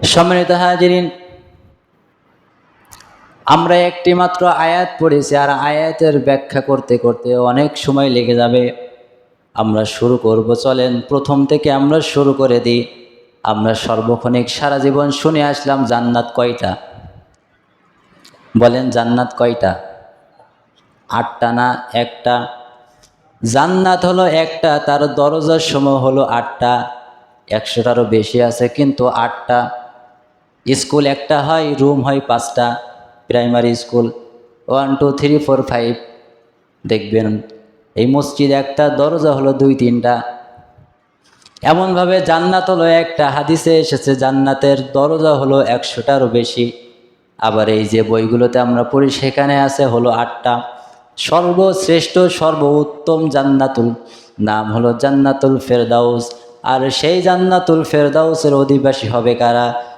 সম্মানিত হাজিরিন, আমরা একটি মাত্র আয়াত পড়েছি, আর আয়াতের ব্যাখ্যা করতে করতে অনেক সময় লেগে যাবে। আমরা শুরু করব, চলেন প্রথম থেকে আমরা শুরু করে দিই। আমরা সর্বক্ষণিক সারা জীবন শুনে আসলাম, জান্নাত কয়টা? বলেন জান্নাত কয়টা? আটটা না একটা? জান্নাত হলো একটা, তার দরজার সময় হলো আটটা। একশোটারও বেশি আছে, কিন্তু আটটা স্কুল একটা হয়, রুম হয় পাঁচটা primary school. One two three four five দেখবেন। এই মসজিদ একটা, দরজা হলো দুই, তিনটা। এমনভাবে জান্নাত হলো একটা, হাদিসে এসেছে, জান্নাতের দরজা হলো একশোটারও বেশি। আবার এই যে বইগুলোতে আমরা পড়ি, সেখানে আছে হলো আটটা। সর্বশ্রেষ্ঠ, সর্বোত্তম জান্নাতুল। নাম হলো জান্নাতুল ফেরদাউস। আর সেই জান্নাতুল ফেরদাউসের অধিবাসী হবে কারা?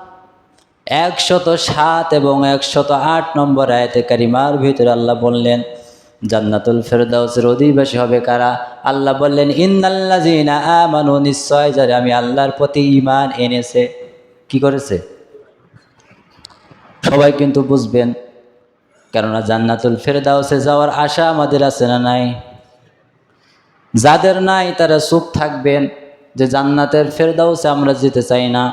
একশত সাত এবং একশত আট নম্বর আয়তে কারিমার ভিতরে আল্লাহ বললেন, জান্নাতুল ফেরদাউসের অধিবাসী হবে কারা? আল্লাহ বললেন, ইন্নাল্লাযীনা আমানু নিশ্চয় যারা আমি আল্লাহর প্রতি ঈমান এনেছে। কি করেছে? সবাই কিন্তু বুঝবেন, কেননা জান্নাতুল ফেরদাউসে যাওয়ার আশা আমাদের আছে না নাই? যাদের নাই তারা চুপ থাকবেন যে জান্নাতের ফেরদাউসে আমরা যেতে চাই না।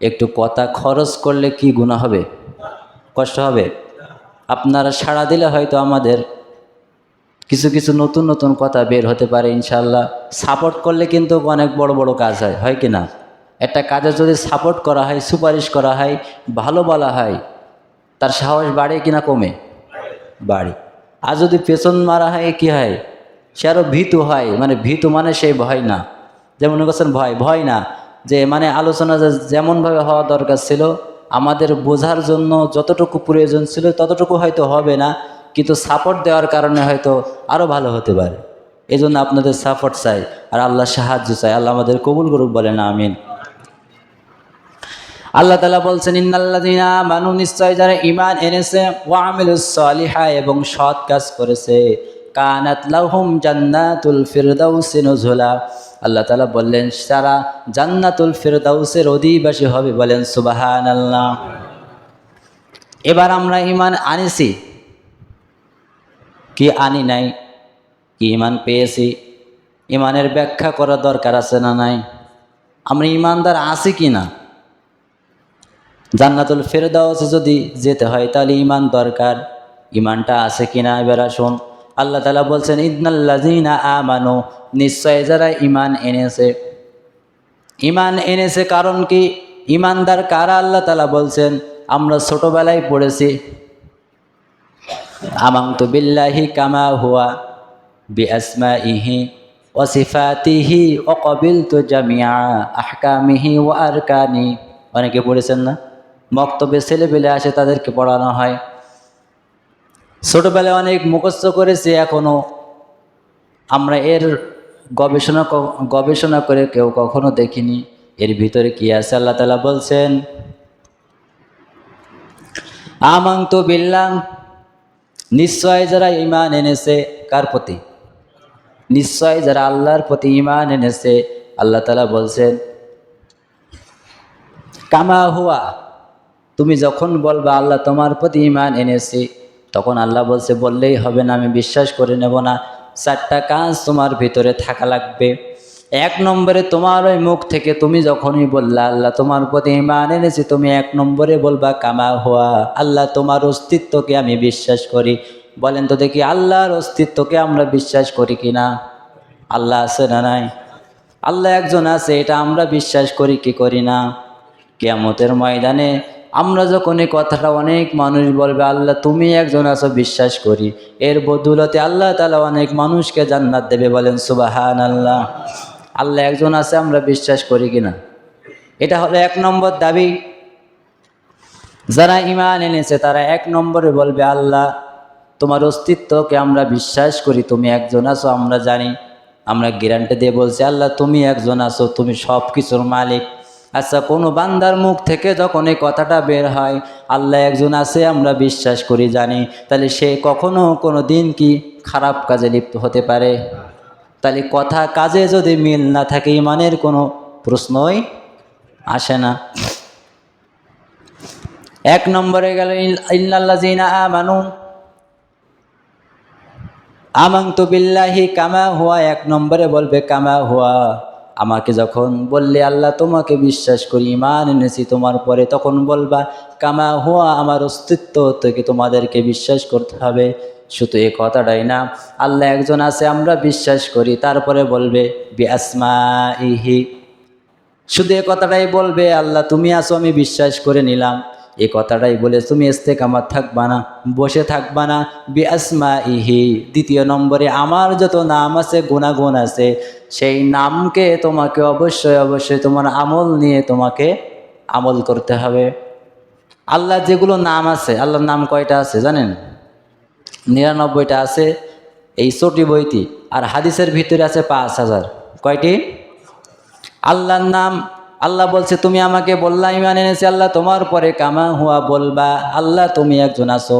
একটু কথা খরচ করলে কি গুণা হবে? কষ্ট হবে? আপনারা সাড়া দিলে হয়তো আমাদের কিছু কিছু নতুন নতুন কথা বের হতে পারে ইনশাল্লাহ সাপোর্ট করলে কিন্তু অনেক বড় বড় কাজ হয় হয় কি না? একটা কাজে যদি সাপোর্ট করা হয়, সুপারিশ করা হয়, ভালো বলা হয়, তার সাহস বাড়ে কি না কমে? বাড়ে। আর যদি পেছন মারা হয় কি হয়? সে আরও ভীতু হয় মানে ভীতু মানে সেই ভয় না। যেমন করছেন ভয় ভয় না। যে মানে আলোচনা যেমনভাবে হওয়া দরকার ছিল, আমাদের বোঝার জন্য যতটুকু প্রয়োজন ছিল ততটুকু হয়তো হবে না, কিন্তু সাপোর্ট দেওয়ার কারণে হয়তো আরও ভালো হতে পারে। এই জন্য আপনাদের সাপোর্ট চাই আর আল্লাহ সাহায্য চাই। আল্লাহ আমাদের কবুল করুক বলেন, আমিন। আল্লাহ তালা বলছেন, ইন্নাল্লাযীনা মানু নিশ্চয় যারা ইমান এনেছে, ওয়া আমিলুস সালিহা, এবং সৎ কাজ করেছে। কানাত লাহুম জান্নাতুল ফিরদাউসি নুজুলা। আল্লাহ তালা বললেন, সারা জান্নাতুল ফিরদাউসের অধিবাসী হবে বলেন, সুবহানাল্লাহ। এবার আমরা ইমান আনিছি। কি আনি নাই? কি ইমান পেয়েছি? ইমানের ব্যাখ্যা করা দরকার আছে না নাই? আমরা ইমানদার আছি কি না? জান্নাতুল ফেরদাউসে যদি যেতে হয়, তাহলে ইমান দরকার। ইমানটা আছে কিনা এবার আসুন। আল্লাহ তালা বলছেন ইদনাল্লাজিনা আমানো। নিশ্চয় যারা ইমান এনেছে। ইমান এনেছে কারণ কি? ইমানদার কারা আল্লাহ তালা বলছেন, আমরা ছোটবেলায় পড়েছি। আমাংতু বিল্লাহি কামা হুয়া বি আসমা ইহি ও সিফাতিহি ও কবিল তু জামিয়া আহকামিহি ও আরকানি। অনেকে পড়েছেন না? মক্তবে ছেলেপেলে আসে তাদেরকে পড়ানো হয়। ছোটবেলায় অনেক মুখস্থ করেছি এখনও আমরা এর গবেষণা গবেষণা করে কেউ কখনো দেখিনি। এর ভিতরে কি আছে? আল্লাহ তালা বলছেন আমাং তো বিল্লাম নিশ্চয় যারা ইমান এনেছে, কার প্রতি? নিশ্চয় যারা আল্লাহর প্রতি ইমান এনেছে, আল্লাহ তালা বলছেন, কামা হুয়া তুমি যখন বলবা, আল্লাহ তোমার প্রতি ইমান এনেছি তখন আল্লাহ বলছে, বললেই হবে না, আমি বিশ্বাস করে নেব না। চারটা কাজ তোমার ভিতরে থাকা লাগবে। এক নম্বরে তোমার ওই মুখ থেকে তুমি যখনই বললা, আল্লাহ তোমার প্রতি ইমান এনেছি, তুমি এক নম্বরে বলবা, কামা হওয়া আল্লাহ তোমার অস্তিত্বকে আমি বিশ্বাস করি। বলেন তো দেখি, আল্লাহর অস্তিত্বকে আমরা বিশ্বাস করি কি না? আল্লাহ আছে না নাই? আল্লাহ একজন আছে, এটা আমরা বিশ্বাস করি কি করি না? কেয়ামতের ময়দানে আমরা যখন এই কথাটা অনেক মানুষ বলবে, আল্লাহ, তুমি একজন আছো, বিশ্বাস করি। এর বদুলতে আল্লাহ তালা অনেক মানুষকে জান্নাত দেবে বলেন সুবাহান আল্লাহ আল্লাহ একজন আছে, আমরা বিশ্বাস করি কিনা এটা হলো এক নম্বর দাবি। যারা ইমান এনেছে, তারা এক নম্বরে বলবে, আল্লাহ, তোমার অস্তিত্বকে আমরা বিশ্বাস করি, তুমি একজন আছো, আমরা জানি। আমরা গ্যারান্টি দিয়ে বলছি, আল্লাহ, তুমি একজন আছো, তুমি সব কিছুর মালিক। আচ্ছা কোনো বান্দার মুখ থেকে যখন এই কথাটা বের হয়, আল্লাহ একজন আছে, আমরা বিশ্বাস করি, জানি, তাহলে সে কখনো কোনো দিন কি খারাপ কাজে লিপ্ত হতে পারে? তাহলে কথা কাজে যদি মিল না থাকে, ইমানের কোনো প্রশ্নই আসে না। এক নম্বরে গেল ইল্লাল্লাযিনা আমানু, আমান্তু বিল্লাহি কামা হুয়া, এক নম্বরে বলবে কামা হুয়া। আমাকে যখন বললে, আল্লাহ, তোমাকে বিশ্বাস করি ইমান এনেছি তোমার পরে, তখন বলবা, কামা হুয়া, আমার অস্তিত্ব থেকে তোমাদেরকে বিশ্বাস করতে হবে। শুধু এ কথাটাই না, আল্লাহ একজন আছে, আমরা বিশ্বাস করি, তারপরে বলবে বিআসমা ইহি শুধু এ কথাটাই বলবে, আল্লাহ, তুমি আসো আমি বিশ্বাস করে নিলাম। এ কথাটাই বলে, তুমি আমার থাকবা না, বসে থাকবা না বি আসমা ইহি দ্বিতীয় নম্বরে, আমার যত নাম আছে, গুণাগুণ আছে, সেই নামকে তোমাকে অবশ্যই অবশ্যই তোমার আমল নিয়ে তোমাকে আমল করতে হবে। আল্লাহ যেগুলো নাম আছে, আল্লাহর নাম কয়টা আছে জানেন? নিরানব্বইটা আছে, এই ছোটি বইটি। আর হাদিসের ভিতরে আছে পাঁচ হাজার। কয়টি? আল্লাহর নাম আল্লাহ বলছে, তুমি আমাকে বললা, ইমান এনেছি, আল্লাহ তোমার পরে কামা হুয়া বলবা। আল্লাহ তুমি একজন আসো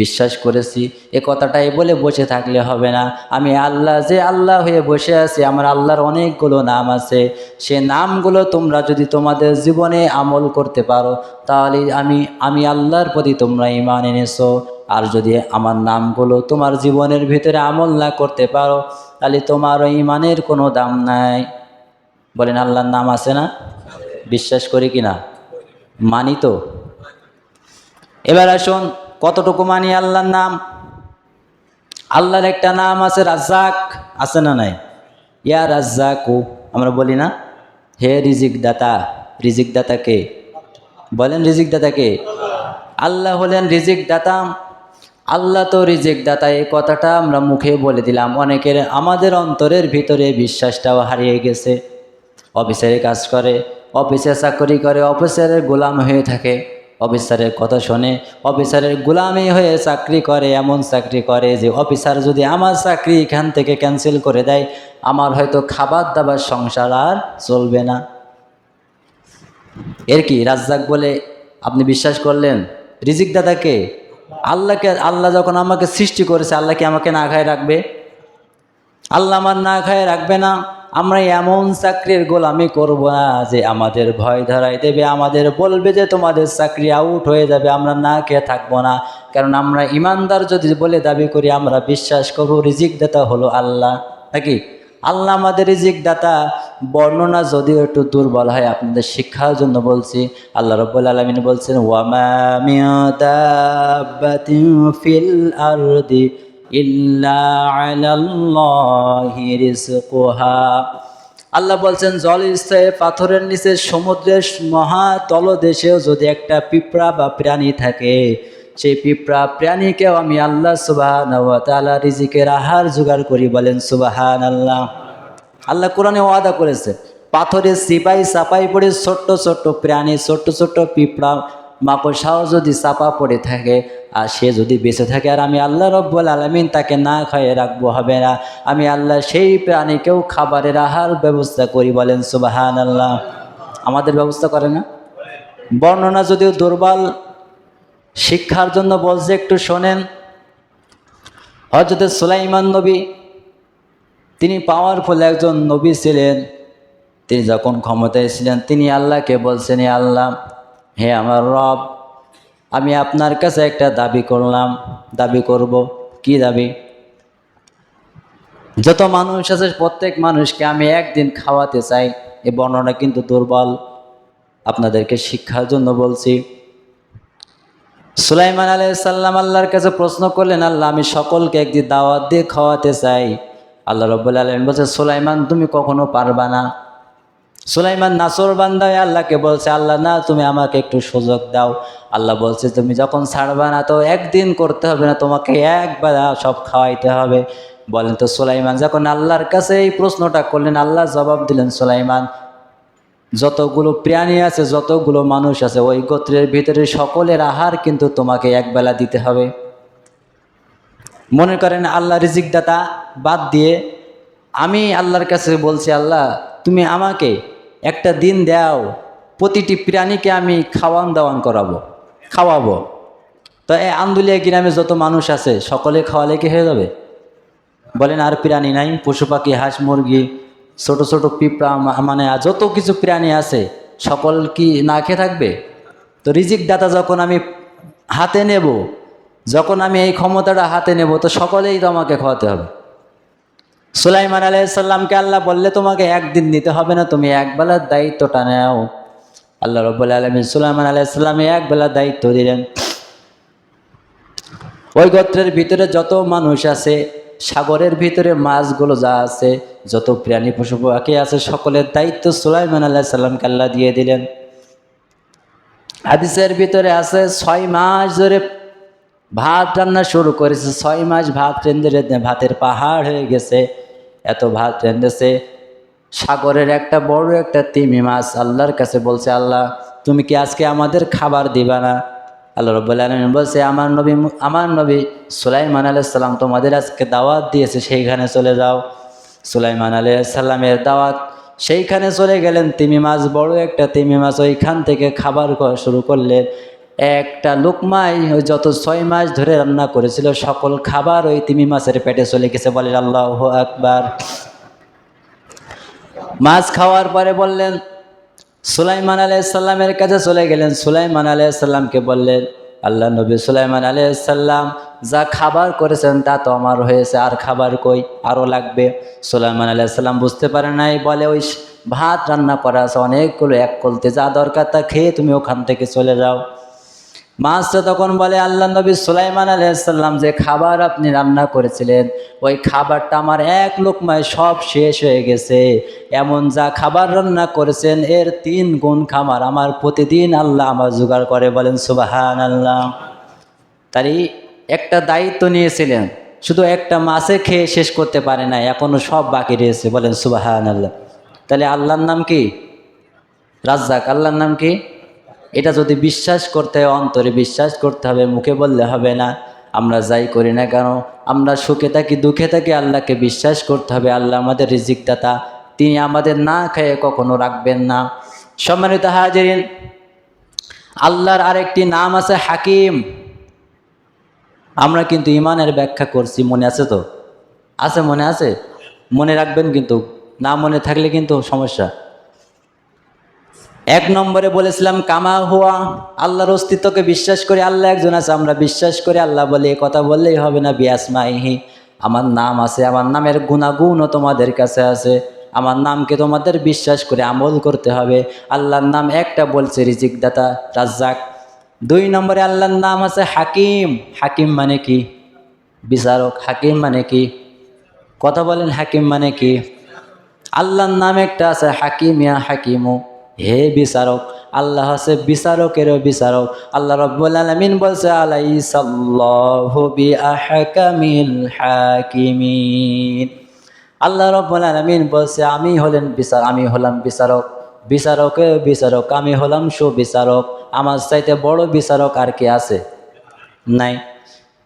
বিশ্বাস করেছি, এ কথাটাই বলে বসে থাকলে হবে না। আমি আল্লাহ, যে আল্লাহ হয়ে বসে আছি, আমার আল্লাহর অনেকগুলো নাম আছে। সে নামগুলো তোমরা যদি তোমাদের জীবনে আমল করতে পারো, তাহলে আমি আমি আল্লাহর প্রতি তোমরা ইমান এনেছো। আর যদি আমার নামগুলো তোমার জীবনের ভিতরে আমল না করতে পারো, তাহলে তোমার ইমানের কোনো দাম নাই। বলেন, আল্লাহর নাম আছে না? বিশ্বাস করি কি না? মানি তো। এবার আসুন, কতটুকু মানি আল্লাহর নাম? আল্লাহর একটা নাম আছে রাজ্জাক, আছে না নাই? ইয়া রাজ্জাকু, আমরা বলি না? হে রিজিক দাতা রিজিক দাতা কে? বলেন রিজিক দাতা কে? আল্লাহ হলেন রিজিক দাতা আল্লাহ তো রিজিক দাতা এই কথাটা আমরা মুখে বলে দিলাম। অনেকের আমাদের অন্তরের ভিতরে বিশ্বাসটাও হারিয়ে গেছে। অফিসারে কাজ করে অফিসে চাকরি করে অফিসারের গোলাম হয়ে থাকে। অফিসারের কথা শোনে, অফিসারের গোলামি হয়ে চাকরি করে, এমন চাকরি করে যে অফিসার যদি আমার চাকরি এখান থেকে ক্যান্সেল করে দেয়, আমার হয়তো খাবার দাবার সংসার আর চলবে না। এর কি, রাজ্জাক বলে, আপনি বিশ্বাস করলেন? রিজিক দাদাকে? আল্লাহকে, আল্লাহ যখন আমাকে সৃষ্টি করেছে, আল্লাহ কি আমাকে না খায় রাখবে? আল্লাহ আমার না খায় রাখবে না। আমরা এমন চাকরির গোলামি করব না যে আমাদের ভয় ধরাই দেবে, আমাদের বলবে যে তোমাদের চাকরি আউট হয়ে যাবে, আমরা না খেয়ে থাকব না। কারণ আমরা ইমানদার যদি বলে দাবি করি, আমরা বিশ্বাস করব রিজিক দাতা হলো আল্লাহ। নাকি? আল্লাহ আমাদের রিজিক দাতা। বর্ণনা যদিও একটু দুর্বল হয়, আপনাদের শিক্ষার জন্য বলছি। আল্লাহ রব্বুল আলমিন বলছেন ওয়ামা ইল্লা আল্লাহ বলছেন, জল স্থয়ে পাথরের নিচে সমুদ্রের মহা তলদেশেও যদি একটা পিঁপড়া বা প্রাণী থাকে, সেই পিঁপড়া প্রাণীকেও আমি আল্লাহ সুবাহান তালা রিজিকের আহার জোগাড় করি বলেন সুবাহান আল্লাহ আল্লাহ কোরআনে ওয়াদা করেছে, পাথরের সিপাই সাপাই পড়ে ছোট্ট ছোট্ট প্রাণী, ছোট্ট ছোট্ট পিঁপড়া মাকড়সাও যদি চাপা পড়ে থাকে, আর সে যদি বেঁচে থাকে, আর আমি আল্লাহ রব্বুল আলমিন তাকে না খাইয়ে রাখব হবে না। আমি আল্লাহ সেই প্রাণীকেও খাবারের আহার ব্যবস্থা করি বলেন সুবাহান আল্লাহ আমাদের ব্যবস্থা করে না? বর্ণনা যদিও দুর্বল, শিক্ষার জন্য বলছে, একটু শোনেন। হজরত সুলাইমান নবী, তিনি পাওয়ারফুল একজন নবী ছিলেন। তিনি যখন ক্ষমতায় ছিলেন, তিনি আল্লাহকে বলছেন, "হে আল্লাহ হে আমার রব, আমি আপনার কাছে একটা দাবি করলাম। দাবি করব। কি দাবি? যত মানুষ আছে, প্রত্যেক মানুষকে আমি একদিন খাওয়াতে চাই। এ বর্ণনা কিন্তু দুর্বল। আপনাদেরকে শিক্ষার জন্য বলছি। সুলাইমান আলাইসাল্লাম আল্লাহর কাছে প্রশ্ন করলেন, আল্লাহ, আমি সকলকে একদিন দাওয়াত দিয়ে খাওয়াতে চাই। আল্লাহ রব্বুল আলম বলছে সুলাইমান, তুমি কখনো পারবা না। সুলাইমান নাসর বান্দায় আল্লাহকে বলছে, আল্লাহ, না, তুমি আমাকে একটু সুযোগ দাও। আল্লাহ বলছে, তুমি যখন ছাড়বা না তো একদিন করতে হবে না, তোমাকে একবার সব খাওয়াইতে হবে। বলেন তো সুলাইমান, যখন আল্লাহর কাছে এই প্রশ্নটা করলেন, আল্লাহ জবাব দিলেন, সুলাইমান, যতগুলো প্রাণী আছে, যতগুলো মানুষ আছে, ওই গোত্রের ভিতরে সকলের আহার কিন্তু তোমাকে একবেলা দিতে হবে। মনে করেন আল্লাহ রিজিক দাতা বাদ দিয়ে, আমি আল্লাহর কাছে বলছি, আল্লাহ, তুমি আমাকে একটা দিন দাও, প্রতিটি প্রাণীকে আমি খাওয়ান দাওয়ান করাবো, খাওয়াবো। তো এই আন্দুলিয়া গ্রামে যত মানুষ আছে, সকলে খাওয়ালে কি হয়ে যাবে? বলেন, আর প্রাণী নাই, পশু পাখি, হাঁস, মুরগি, ছোট ছোট পিঁপড়া মানে যত কিছু প্রাণী আছে, সকল কি না খেয়ে থাকবে? তো রিজিক দাতা যখন আমি হাতে নেব, যখন আমি এই ক্ষমতাটা হাতে নেব, তো সকলেই তো আমাকে খাওয়াতে হবে। সুলাইমান আলাইসাল্লামকে আল্লাহ বললে তোমাকে একদিন নিতে হবে না, তুমি একবেলার দায়িত্বটা নেও। আল্লাহ রব্বুল আলমিন সুলাইমান আলাইসাল্লামে একবেলার দায়িত্ব দিলেন। ওই গোত্রের ভিতরে যত মানুষ আছে, সাগরের ভিতরে মাছগুলো যা আছে, যত প্রাণী পশু পাখি আছে, সকলের দায়িত্ব সুলাইমান আল্লাহ সাল্লামকে আল্লাহ দিয়ে দিলেন। হাদিসের ভিতরে আছে, ছয় মাস ধরে ভাত রান্না শুরু করেছে, ছয় মাস ভাত রেঁধে ভাতের পাহাড় হয়ে গেছে, এত ভাত রেঁধেছে। সাগরের একটা বড় একটা তিমি মাছ আল্লাহর কাছে বলছে, আল্লাহ, তুমি কি আজকে আমাদের খাবার দিবা না? আল্লাহ রব্বুল আলমিন বলছে, আমার নবী আমার নবী সুলাইমান আলাইসাল্লাম তোমাদের আজকে দাওয়াত দিয়েছে, সেইখানে চলে যাও। সুলাইমান আলাইসাল্লামের দাওয়াত, সেইখানে চলে গেলেন তিমি মাছ, বড় একটা তিমি মাছ, ওইখান থেকে খাবার শুরু করলেন। একটা লোকমাই যত ছয় মাস ধরে রান্না করেছিল, সকল খাবার ওই তিমি মাছের পেটে চলে গেছে বলে আল্লাহ আকবার। মাছ খাওয়ার পরে বললেন, সুলাইমান আলাইসাল্লামের কাছে চলে গেলেন। সুলাইমান আলাইসাল্লামকে বললেন, আল্লাহ নবী সুলাইমান আলাইসাল্লাম যা খাবার করেছেন তা তো আমার হয়েছে, আর খাবার কই আরও লাগবে। সুলাইমান আলাইসাল্লাম বুঝতে পারে নাই, বলে ওই ভাত রান্না করা আছে, অনেকগুলো এক কলতে যা দরকার তা খেয়ে তুমি ওখান থেকে চলে যাও। মাছটা তখন বলে, আল্লাহ নবী সুলাইমান আলাইসাল্লাম যে খাবার আপনি রান্না করেছিলেন, ওই খাবারটা আমার এক লোকমায় সব শেষ হয়ে গেছে। এমন যা খাবার রান্না করেছেন, এর তিন গুণ খামার আমার প্রতিদিন আল্লাহ আমার জোগাড় করে বলেন সুবাহান আল্লাহ তারই একটা দায়িত্ব নিয়েছিলেন, শুধু একটা মাছে খেয়ে শেষ করতে পারে না এখনও সব বাকি রয়েছে, বলেন সুবাহান আল্লাহ তাহলে আল্লাহর নাম কি? রাজ্জাক, আল্লাহর নাম কি? এটা যদি বিশ্বাস করতে অন্তরে বিশ্বাস করতে হবে, মুখে বললে হবে না। আমরা যাই করি না কেন? আমরা সুখে থাকি, দুঃখে থাকি, আল্লাহকে বিশ্বাস করতে হবে। আল্লাহ আমাদের রিজিক দাতা। তিনি আমাদের না খেয়ে কখনো রাখবেন না। সম্মানিত হাজিরিন, আল্লাহর আরেকটি নাম আছে হাকিম। আমরা কিন্তু ইমানের ব্যাখ্যা করছি, মনে আছে তো? আছে মনে আছে? মনে রাখবেন কিন্তু, না মনে থাকলে কিন্তু সমস্যা। এক নম্বরে বলেছিলাম, কামা হুয়া। আল্লাহর অস্তিত্বকে বিশ্বাস করে আল্লাহ একজন আছে, আমরা বিশ্বাস করে আল্লাহ বলে কথা বললেই হবে না, বিয়াসমাইহি। আমার নাম আছে, আমার নামের গুণাগুণও তোমাদের কাছে আছে। আমার নামকে তোমাদের বিশ্বাস করে আমল করতে হবে। আল্লাহর নাম একটা বলছে রিজিক দাতা রাজ্জাক। দুই নম্বরে আল্লাহর নাম আছে, হাকিম। হাকিম মানে কি? বিচারক। হাকিম মানে কি? কথা বলেন, হাকিম মানে কি? আল্লাহর নাম একটা আছে হাকিম ইয়া হাকিমু। হে বিচারক, আল্লাহ আছে বিচারকেরও বিচারক। আল্লাহ রব্বুল আলামিন বলছে, আলাইসাল্লাহু বিআহকামিল হাকিমিন। আল্লাহ রব্বুল আলামিন বলছে, আমি হলেন বিচার, আমি হলাম বিচারক। বিচারকের বিচারক, আমি হলাম সুবিচারক। আমার চাইতে বড় বিচারক আর কি আছে? নাই।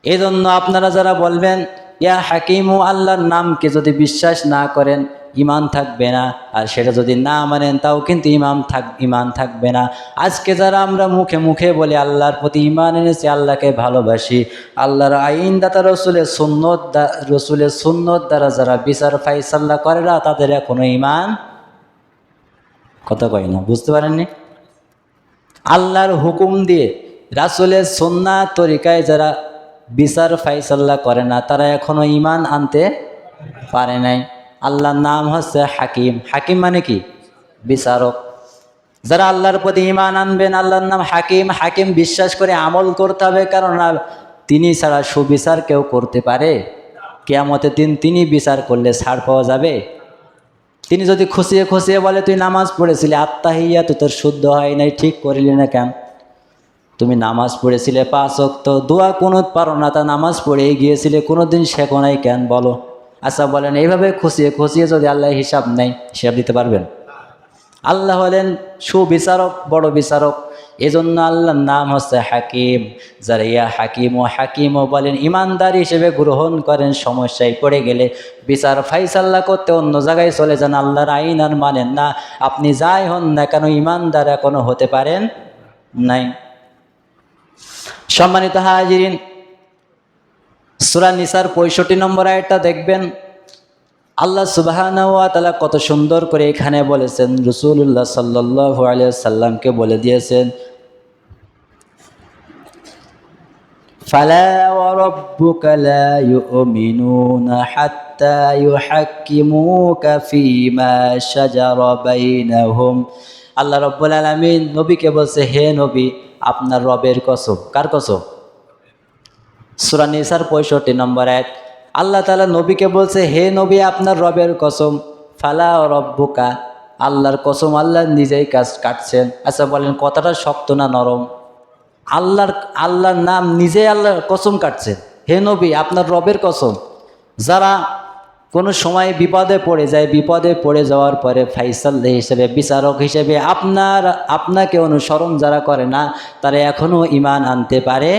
এই জন্য আপনারা যারা বলবেন, ইয়া হাকিমু, আল্লাহর নামকে যদি বিশ্বাস না করেন ইমান থাকবে না। আর সেটা যদি না মানেন, তাও কিন্তু ইমাম থাক, ইমান থাকবে না। আজকে যারা আমরা মুখে মুখে বলি, আল্লাহর প্রতি ইমান এনেছি, আল্লাহকে ভালোবাসি। আল্লাহর আইনদাতা, রসুলের সুন্নত রসুলের সুন্নত দ্বারা যারা বিচার ফাইসাল্লা করে না, তাদের এখনও ইমান কথা কয় না? বুঝতে পারেননি? আল্লাহর হুকুম দিয়ে রাসুলের সন্না তরিকায় যারা বিচার ফাইসাল্লা করে না, তারা এখনও ইমান আনতে পারে নাই। আল্লাহর নাম হচ্ছে হাকিম। হাকিম মানে কি? বিচারক। যারা আল্লাহর প্রতি ইমান আনবেন, আল্লাহর নাম হাকিম হাকিম বিশ্বাস করে আমল করতে হবে, কারণ তিনি ছাড়া সুবিচার কেউ করতে পারে। কেয়ামতের দিন তিনি বিচার করলে ছাড় পাওয়া যাবে। তিনি যদি খুশিয়ে খুশিয়ে বলে, তুই নামাজ পড়েছিলি, আত্মাহিয়া তুই তোর শুদ্ধ হয় নাই, ঠিক করিলি না কেন? তুমি নামাজ পড়েছিলে পাঁচ অক্ত দোয়া কোনো পারো না, তা নামাজ পড়ে গিয়েছিলে কোনো দিন শেখো নাই কেন, বলো। আচ্ছা বলেন, এইভাবে খুশিয়ে খুশিয়ে যদি আল্লাহ হিসাব নেই হিসাব দিতে পারবেন? আল্লাহ হলেন সুবিচারক, বড় বিচারক। এজন্য আল্লাহর নাম হচ্ছে হাকিম। যারা ইয়া হাকিম ও হাকিমও বলেন, ইমানদারি হিসেবে গ্রহণ করেন, সমস্যায় পড়ে গেলে বিচার ফাইসাল্লা করতে অন্য জায়গায় চলে যান, আল্লাহর আইন আর মানেন না। আপনি যাই হন না কেন, ইমানদার এখনও হতে পারেন নাই। সম্মানিত হাজিরিন সুরা নিসার পঁয়ষট্টি নম্বর আয়টা দেখবেন আল্লাহ সুবাহানা কত সুন্দর করে এখানে বলেছেন রসুল্লাহ সাল্লাহ সাল্লামকে বলে দিয়েছেন فلا وربك لا يؤمنون حتى يحكموك فيما شجر بينهم আল্লাহ রব্বুল আলমিন নবীকে বলছে হে নবী আপনার রবের কসম কার কসম সুরা নিসার পঁয়ষট্টি নম্বর এক। আল্লাহ তালা নবীকে বলছে, হে নবী, আপনার রবের কসম, ফালা ও রব্বুকা, আল্লাহর কসম আল্লাহ নিজেই কাজ কাটছেন। আচ্ছা বলেন, কথাটা শক্ত না নরম? আল্লাহর আল্লাহর নাম নিজেই আল্লাহর কসম কাটছেন। হে নবী, আপনার রবের কসম। যারা কোনো সময় বিপদে পড়ে যায়, বিপদে পড়ে যাওয়ার পরে ফাইসাল হিসেবে, বিচারক হিসেবে আপনার, আপনাকে অনুসরণ যারা করে না, তারা এখনও ইমান আনতে পারে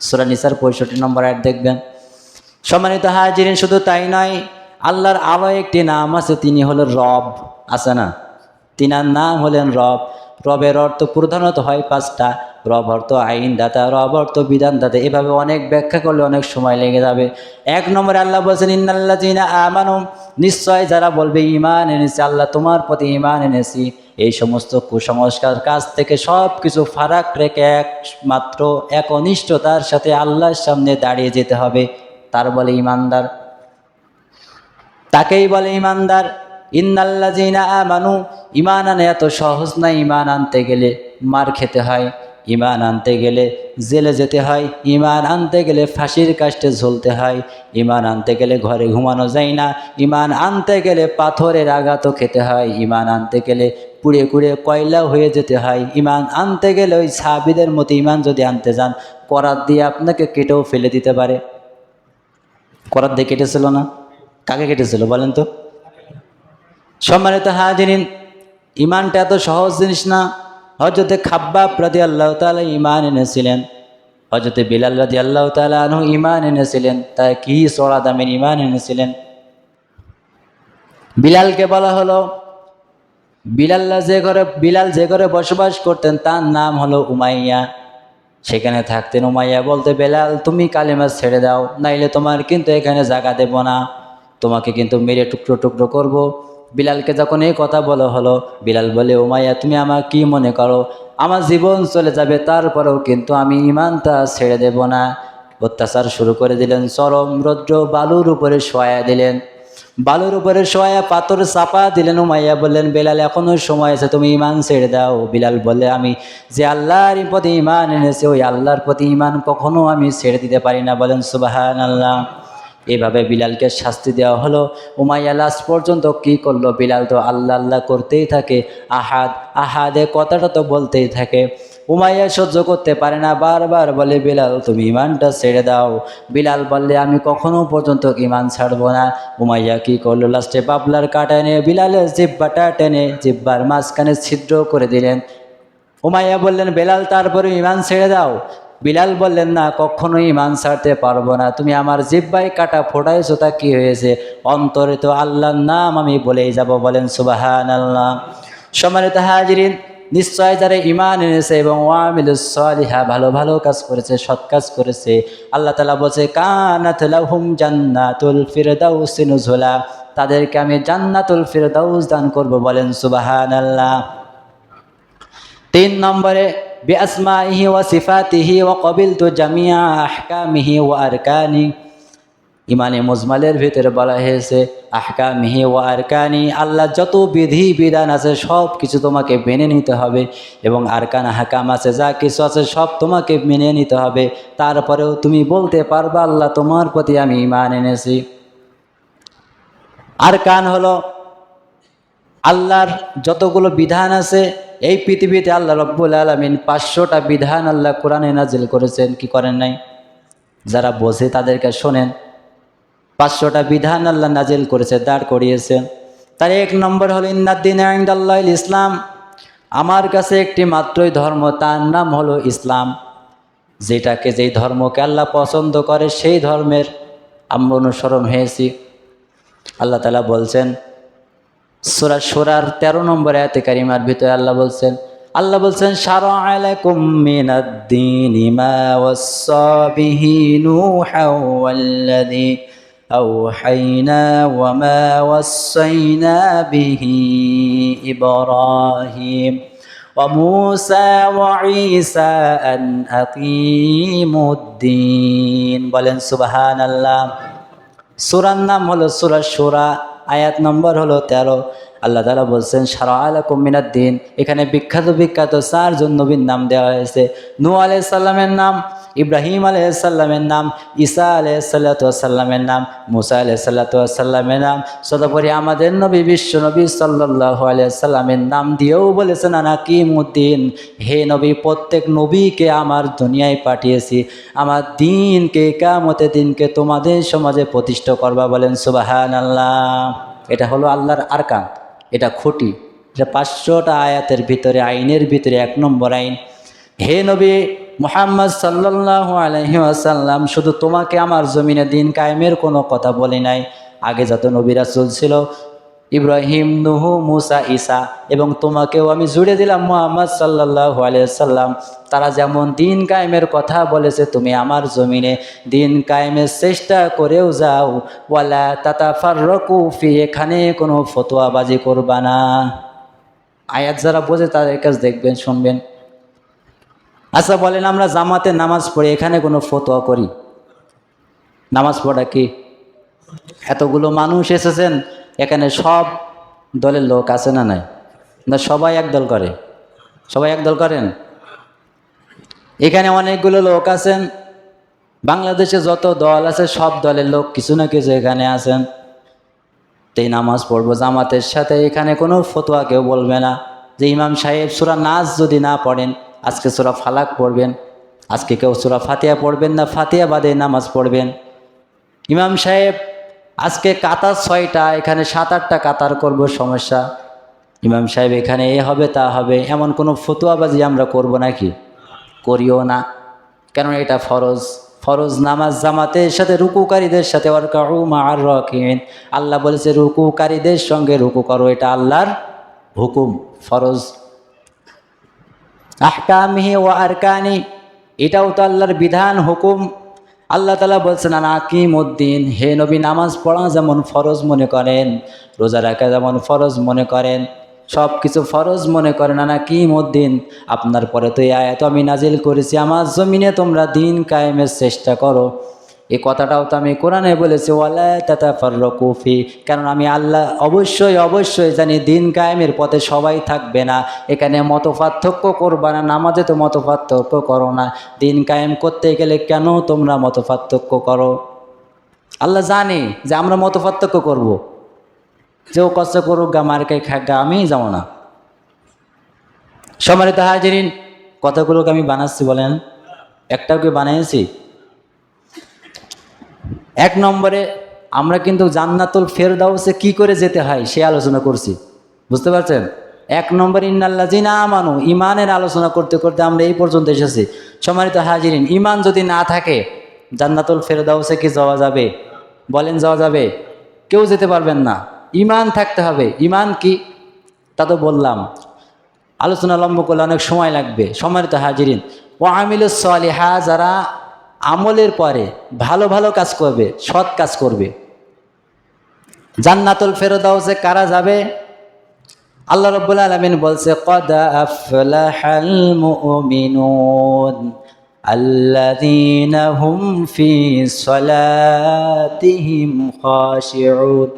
সুরা নিসার পঁয়ষট্টি নম্বর অ্যাড দেখবেন। সম্মানিত হাজিরিন, শুধু তাই নয়, আল্লাহর আরও একটি নাম আছে, তিনি হলো রব। আছে না? তিনার নাম হলেন রব। রবের অর্থ প্রধানত হয় পাঁচটা। রব অর্থ আইনদাতা, রব অর্থ বিধানদাতা। এভাবে অনেক ব্যাখ্যা করলে অনেক সময় লেগে যাবে। এক নম্বরে আল্লাহ বলছেন ইন্নাল্লা জিনা আমানু। নিশ্চয় যারা বলবে ইমান এনেছি, আল্লাহ তোমার প্রতি ইমান এনেছি। এই সমস্ত কুসংস্কার কাজ থেকে সব কিছু ফারাক রেখে একমাত্র এক অনিষ্টতার সাথে আল্লাহর সামনে দাঁড়িয়ে যেতে হবে। তার বলে ইমানদার। তাকেই বলে ইমানদার। ইন্নাল্লা জিনা আমানু ইমান আনে এত সহজ না ইমান আনতে গেলে মার খেতে হয় ইমান আনতে গেলে জেলে যেতে হয় ইমান আনতে গেলে ফাঁসির কাষ্টে ঝুলতে হয় ইমান আনতে গেলে ঘরে ঘুমানো যায় না ইমান আনতে গেলে পাথরের আঘাতও খেতে হয় ইমান আনতে গেলে পুড়ে কুড়ে কয়লা হয়ে যেতে হয়। ইমান আনতে গেলে ওই সাবিদের মতো ইমান যদি আনতে যান, করাত দিয়ে আপনাকে কেটেও ফেলে দিতে পারে। করাত দিয়ে কেটেছিল না? কাকে কেটেছিল বলেন তো? সম্মানিত হাজিরিন, ইমানটা এত সহজ জিনিস না। হজরতে খাব্বা রাদি আল্লাহ তালা ইমান এনেছিলেন। হজরতে বিলাল রাদি আল্লাহ তালা আনহু ইমান এনেছিলেন। তাই কি চড়া দামের ইমান এনেছিলেন? বিলালকে বলা হলো বিলাল্লা যে ঘরে, বিলাল যে ঘরে বসবাস করতেন, তার নাম হলো উমাইয়া। সেখানে থাকতেন উমাইয়া, বলতে, বেলাল, তুমি কালিমা ছেড়ে দাও, নাইলে তোমার কিন্তু এখানে জায়গা দেব না। তোমাকে কিন্তু মেরে টুকরো টুকরো করব। বিলালকে যখন এই কথা বলা হলো, বিলাল বলে, উমাইয়া, তুমি আমার কি মনে করো? আমার জীবন চলে যাবে, তারপরেও কিন্তু আমি ইমানটা ছেড়ে দেব না। অত্যাচার শুরু করে দিলেন, চরম রৌদ্র বালুর উপরে শোয়া দিলেন। বালুর উপরে শোয়া, পাথর চাপা দিলেন উমাইয়া বললেন, বেলাল, এখনও সময় আছে, তুমি ইমান ছেড়ে দাও। বিলাল বলে আমি যে আল্লাহর প্রতি ইমান এনেছে, ওই আল্লাহর প্রতি ইমান কখনো আমি ছেড়ে দিতে পারি না। বলেন সুবাহান আল্লাহ এভাবে বিলালকে শাস্তি দেওয়া হলো। উমাইয়া লাস্ট পর্যন্ত কি করল? বিলাল তো আল্লাহ আল্লাহ করতেই থাকে। আহাদ, আহাদে কথাটা তো বলতেই থাকে। উমাইয়া সহ্য করতে পারে না, বারবার বলে, বিলাল, তুমি ইমানটা ছেড়ে দাও। বিলাল বললে, আমি কখনো পর্যন্ত ইমান ছাড়বো না। উমাইয়া কি করল? লাস্টে বাবলার কাটা এনে বিলালের জিব্বাটা টেনে জিব্বার মাঝখানে ছিদ্র করে দিলেন। উমাইয়া বললেন, বেলাল, তারপরে ইমান ছেড়ে দাও। বিলাল বললেন, না কখনোই ইমান ছাড়তে পারব না। তুমি আমার জিব্বাই কাটা ফোটাইছো, তা কি হয়েছে? অন্তরে তো আল্লাহর নাম আমি বলেই যাব। বলেন সুবাহান আল্লাহ সম্মানিত হাজিরিন নিশ্চয় যারা ইমান এনেছে এবং ওয়ামিলুসলিহা ভালো ভালো কাজ করেছে, সৎ কাজ করেছে, আল্লাহ তালা বলছে, কানাত লাহুম জান্নাতুল ফিরদাউস নুজুলা। তাদেরকে আমি জান্নাতুল ফিরদাউস দান করব বলেন সুবাহান আল্লাহ তিন নম্বরে বেআসমাইহি ওয়া সিফাতিহি ওয়া কবিলতু জামিয়া আহকামিহি ওয়া আরকানি। ইমানে মজমালের ভিতরে বলা হয়েছে, আহকামিহি ওয়া আরকানি, আল্লাহ যত বিধি, বিধান আছে, সব কিছু তোমাকে মেনে নিতে হবে এবং আরকান হাকাম আছে, যা কিছু আছে, সব তোমাকে মেনে নিতে হবে। তারপরেও তুমি বলতে পারবা, আল্লাহ তোমার প্রতি আমি ইমান এনেছি। আরকান হলো আল্লাহর যতগুলো বিধান আছে, এই পৃথিবীতে আল্লাহ রব্বুল আলমিন পাঁচশোটা বিধান আল্লাহ কোরআনে নাজিল করেছেন, কি করেন নাই? যারা বোঝে তাদেরকে শোনেন। পাঁচশোটা বিধান আল্লাহ নাজিল করেছে, দাঁড় করিয়েছেন তার এক নম্বর হল ইন্নাদ্দিন আল্লাহ ইসলাম। আমার কাছে একটি মাত্রই ধর্ম, তার নাম হলো ইসলাম। যেটাকে যেই ধর্মকে আল্লাহ পছন্দ করে, সেই ধর্মের আমরা অনুসরণ হয়েছি। আল্লাহ তালা বলছেন, সুরা সুরার তেরো নম্বর আয়াতে কারিমার ভিতরে আল্লাহ বলছেন আল্লাহ বলছেন, সারা أوحينا وما وصينا به إبراهيم وموسى وعيسى أن أقيموا الدين বলেন সুবহান আল্লাহ সুরার নাম হলো সুরা সুরা আয়াত নম্বর হলো তেরো আল্লাহ তালা বলছেন সারা আলাকুম মিনাদ্দিন এখানে বিখ্যাত বিখ্যাত চারজন নবীর নাম দেওয়া হয়েছে নু আলাইসাল্লামের নাম ইব্রাহিম আলাইসাল্লামের নাম, ঈসা আলাইসাল্লাতামের নাম, মুসা আলাইসাল্লাতামের নাম, সদপরি আমাদের নবী, বিশ্ব নবী সাল্লাহ আলাইসাল্লামের নাম দিয়েও বলেছেন, আনা কিমুদ্দিন, হে নবী, প্রত্যেক নবীকে আমার দুনিয়ায় পাঠিয়েছি। আমার দিনকে কামতে দিনকে তোমাদের সমাজে প্রতিষ্ঠা করবা। বলেন সুবাহান আল্লাহ এটা হলো আল্লাহর আরকান। এটা খুঁটি। এটা পাঁচশোটা আয়াতের ভিতরে, আইনের ভিতরে এক নম্বর আইন। হে নবী মোহাম্মদ সাল্লাহ আলহি আসাল্লাম শুধু তোমাকে আমার জমিনে দিন কায়েমের কোনো কথা বলি নাই। আগে যত নবী রাসুল ছিল, ইব্রাহিম, নুহু, মুসা, ঈসা এবং তোমাকেও আমি জুড়ে দিলাম মোহাম্মদ সাল্লাহ আলিয়াল্লাম তারা যেমন দিন কায়েমের কথা বলেছে, তুমি আমার জমিনে দিন কায়েমের চেষ্টা করেও যাও। ওয়ালা তাতা ফার্রকুফি এখানে কোনো ফতোয়াবাজি করবা না। আয়াত যারা বোঝে তাদের কাছে দেখবেন, শুনবেন। আচ্ছা বলেন, আমরা জামাতে নামাজ পড়ি এখানে কোনো ফতোয়া করি? নামাজ পড়া কি? এতগুলো মানুষ এসেছেন, এখানে সব দলের লোক আছে না নাই? না, সবাই একদল করে? সবাই একদল করেন? এখানে অনেকগুলো লোক আছেন, বাংলাদেশে যত দল আছে, সব দলের লোক কিছু না কিছু এখানে আছেন। এই নামাজ পড়ব জামাতের সাথে, এখানে কোনো ফতোয়া কেউ বলবে না। যে ইমাম সাহেব সুরা নাচ যদি না পড়েন আজকে সুরা ফালাক পড়বেন, আজকে কেউ সুরা ফাতিয়া পড়বেন না ফাতিয়া বাদে নামাজ পড়বেন। ইমাম সাহেব, আজকে কাতার ছয়টা, এখানে সাত আটটা কাতার করব, সমস্যা। ইমাম সাহেব এখানে এ হবে, তা হবে, এমন কোনো ফতুয়াবাজি আমরা করব নাকি? করিও না। কেন এটা ফরজ। ফরজ নামাজ জামাতের সাথে রুকুকারীদের সাথে, ওয়ারকাউ মার রকিন আল্লাহ বলেছে, রুকুকারীদের সঙ্গে রুকু করো, এটা আল্লাহর হুকুম। ফরজ। আহকামিহি ও আরকানি, এটাও তো আল্লাহর বিধান, হুকুম। আল্লাহ তালা বলছেন আকিম উদ্দিন হে নবী, নামাজ পড়া যেমন ফরজ মনে করেন, রোজা রাখা যেমন ফরজ মনে করেন সব কিছু ফরজ মনে করেন আনাকিম উদ্দিন আপনার পরে তো এই আয়াত আমি নাজিল করেছি, আমার জমিনে তোমরা দিন কায়েমের চেষ্টা করো। এই কথাটাও তো আমি কোরআনে বলেছি, ওয়ালা তাতা কারণ আমি আল্লাহ অবশ্যই অবশ্যই জানি দিন কায়েমের পথে সবাই থাকবে না। এখানে মত পার্থক্য করবা না, নামাজে তো মত পার্থক্য করো না। দিন কায়েম করতে গেলে কেন তোমরা মত পার্থক্য করো? আল্লাহ জানে যে আমরা মত পার্থক্য করব। যে ও কষ্ট করুক গা মার্কাই খাক গা আমি যাব না। সমারিত হাজিরিন, কথাগুলোকে আমি বানাচ্ছি বলেন। একটাও কি বানিয়েছি এক নম্বরে আমরা কিন্তু জান্নাতুল ফেরদাউসে কি করে যেতে হয় সে আলোচনা করছি। বুঝতে পারছেন? এক নম্বর ইন্নাল্লা জিনা আমানু ইমানের আলোচনা করতে করতে আমরা এই পর্যন্ত এসেছি। সম্মানিত হাজিরিন ইমান যদি না থাকে, জান্নাতুল ফেরদাউসে কি যাওয়া যাবে? বলেন যাওয়া যাবে। কেউ যেতে পারবেন না। ইমান থাকতে হবে। ইমান কি? তা তো বললাম। আলোচনা লম্ব করলে অনেক সময় লাগবে। সম্মানিত হাজিরিন ও আমিলুস সালিহা, যারা আমলের পরে ভালো ভালো কাজ করবে, সৎ কাজ করবে। জান্নাতুল ফেরদাউসে কারা যাবে? আল্লাহ রব্বুল আলমিন বলছে, কদা আফলাহাল মুমিনুন আল্লাযীনা হুম ফি সলাতিহিম খাশিউন।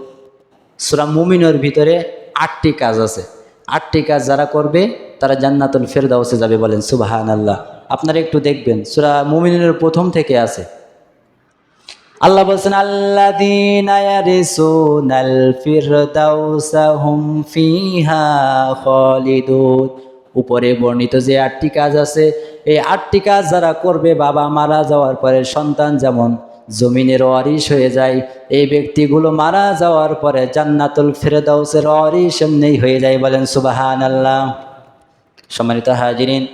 সূরা মুমিনের ভিতরে আটটি কাজ আছে। আটটি কাজ যারা করবে তারা জান্নাতুল ফেরদাউসে যাবে বলেন সুবাহান আল্লাহ আপনারা একটু দেখবেন, সূরা মুমিনের প্রথম থেকে আছে। আল্লাহ বলছেন খালিদুন। উপরে বর্ণিত যে আটটি কাজ আছে, এই আটটি কাজ যারা করবে, বাবা মারা যাওয়ার পরে সন্তান যেমন জমিনের অরিস হয়ে যায়, এই ব্যক্তিগুলো মারা যাওয়ার পরে জান্নাতুল ফেরদাউসের অরিস এমনি হয়ে যায় বলেন সুবাহান আল্লাহ সম্মানিত হাজিরিন।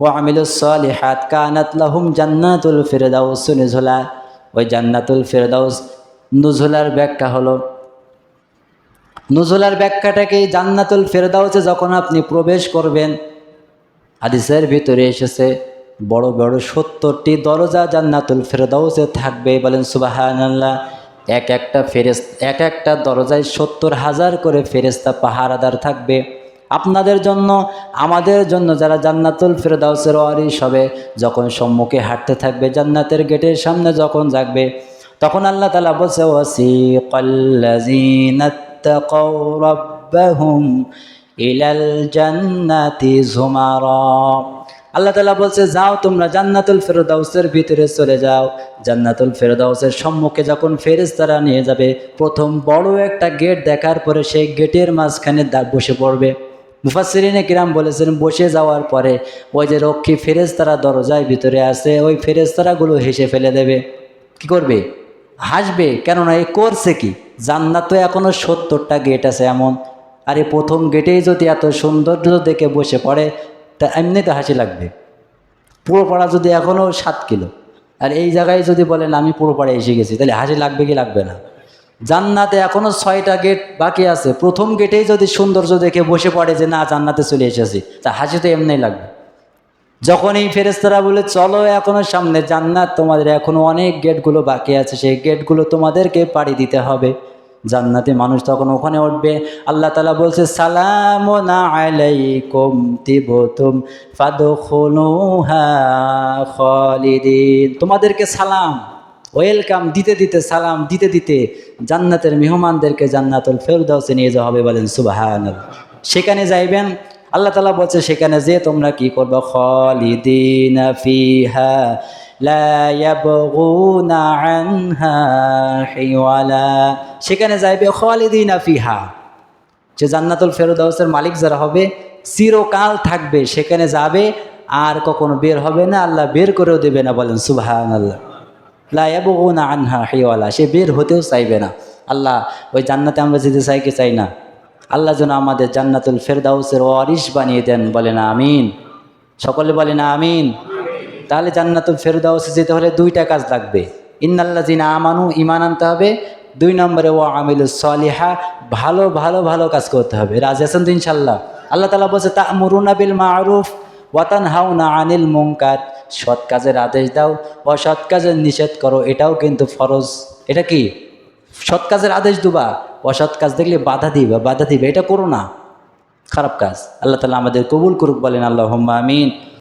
ও আমিলুসলিহাত কানাত লাহুম জান্নাতুল ফিরদাউস নুজুলা। ওই জান্নাতুল ফিরদাউস নুজুলার ব্যাখ্যা হলো, নুজুলার ব্যাখ্যাটাকে জান্নাতুল ফেরদাউসে যখন আপনি প্রবেশ করবেন, হাদিসের ভিতরে এসেছে, বড় বড় সত্তরটি দরজা জান্নাতুল ফেরদাউসে থাকবে। বলেন সুবাহান্লাহ এক একটা ফেরেস, এক একটা দরজায় সত্তর হাজার করে ফেরেস্তা পাহারাদার থাকবে। আপনাদের জন্য, আমাদের জন্য যারা জান্নাতুল ফেরদাউসের ওয়ারিস হবে, যখন সম্মুখে হাঁটতে থাকবে, জান্নাতের গেটের সামনে যখন যাকবে তখন আল্লাহ তালা বলছে ওয়াসিকাল্লাযীনাত্তাকাউ রাব্বাহুম ইলাল জান্নাতি আল্লাহ তালা বলছে, যাও তোমরা জান্নাতুল ফেরদাউসের ভিতরে চলে যাও। জান্নাতুল ফেরদাউসের সম্মুখে যখন ফেরেশতারা নিয়ে যাবে, প্রথম বড় একটা গেট দেখার পরে সেই গেটের মাঝখানে বসে পড়বে। মুফাসরিনে কিরাম বলেছেন, বসে যাওয়ার পরে ওই যে রক্ষী ফেরেশতারা দরজায় ভিতরে আছে ওই ফেরেশতারাগুলো হেসে ফেলে দেবে। কি করবে? হাসবে? কেননা এ করছে কি? জান্নাত তো এখনও সত্তরটা গেট আছে এমন। আর এই প্রথম গেটেই যদি এত সৌন্দর্য দেখে বসে পড়ে, তা এমনিতে হাসি লাগবে। পুরো পাড়া যদি এখনও সাত কিলো। আর এই জায়গায় যদি বলেন, আমি পুরো পাড়ে এসে গেছি তাহলে হাসি লাগবে কি লাগবে না? জান্নাতে এখনও ছয়টা গেট বাকি আছে। প্রথম গেটেই যদি সৌন্দর্য দেখে বসে পড়ে যে, না, জান্নাতে চলে এসেছি। তা হাসি তো এমনি লাগবে। যখন এই ফেরেস্তারা বলে, চলো এখনও সামনে, জান্নাত তোমাদের এখনও অনেক গেটগুলো বাকি আছে। সেই গেটগুলো তোমাদেরকে পাড়ি দিতে হবে। জান্নাতে মানুষ তখন ওখানে উঠবে। আল্লাহ তালা বলছে, সালাম তোমাদেরকে সালাম। ওয়েলকাম, দিতে দিতে সালাম, দিতে দিতে জান্নাতের মেহমানদেরকে জান্নাতুল ফেরদাউসে নিয়ে যাওয়া হবে বলেন, সুবহানাল্লাহ। সেখানে যাইবেন, আল্লাহ তালা বলছে, সেখানে যে তোমরা কি করবে? খালিদিনা সেখানে যাইবে খালিদিনা ফিহা। যে জান্নাতুল ফেরদাউসের মালিক যারা হবে, চিরকাল থাকবে, সেখানে যাবে, আর কখনো বের হবে না, আল্লাহ বের করেও দেবে না বলেন সুবহান আল্লাহ লায়াবুনা আনহা হিওয়ালা, সে বের হতেও চাইবে না। আল্লাহ, ওই জান্নাতে আমরা যেতে চাই কি চাই না? আল্লাহ যেন আমাদের জান্নাতুল ফেরদাউসের ওয়ারিস বানিয়ে দেন বলে না আমিন। সকলে বলে না আমিন। তাহলে জান্নাতুল ফেরদাউসে যেতে হলে দুইটা কাজ লাগবে। ইন্নাল্লা জিনা আমানু ইমান আনতে হবে। দুই নম্বরে ও আমিল সলিহা, ভালো ভালো ভালো কাজ করতে হবে। রাজি আছেন তো ইনশাল্লাহ আল্লাহ তালা বলছে তা মুরুনা বিল মারুফ ওয়াতান হাউনা আনিল মুঙ্কার সৎ কাজের আদেশ দাও, অসৎ কাজের নিষেধ করো, এটাও কিন্তু ফরজ। এটা কি? সৎ কাজের আদেশ দুবা, অসৎ কাজ দেখলে বাধা দিবা, বাধা দিবে, এটা করো না। খারাপ কাজ। আল্লাহ তালা আমাদের কবুল করুক, বলেন আল্লাহ আমিন।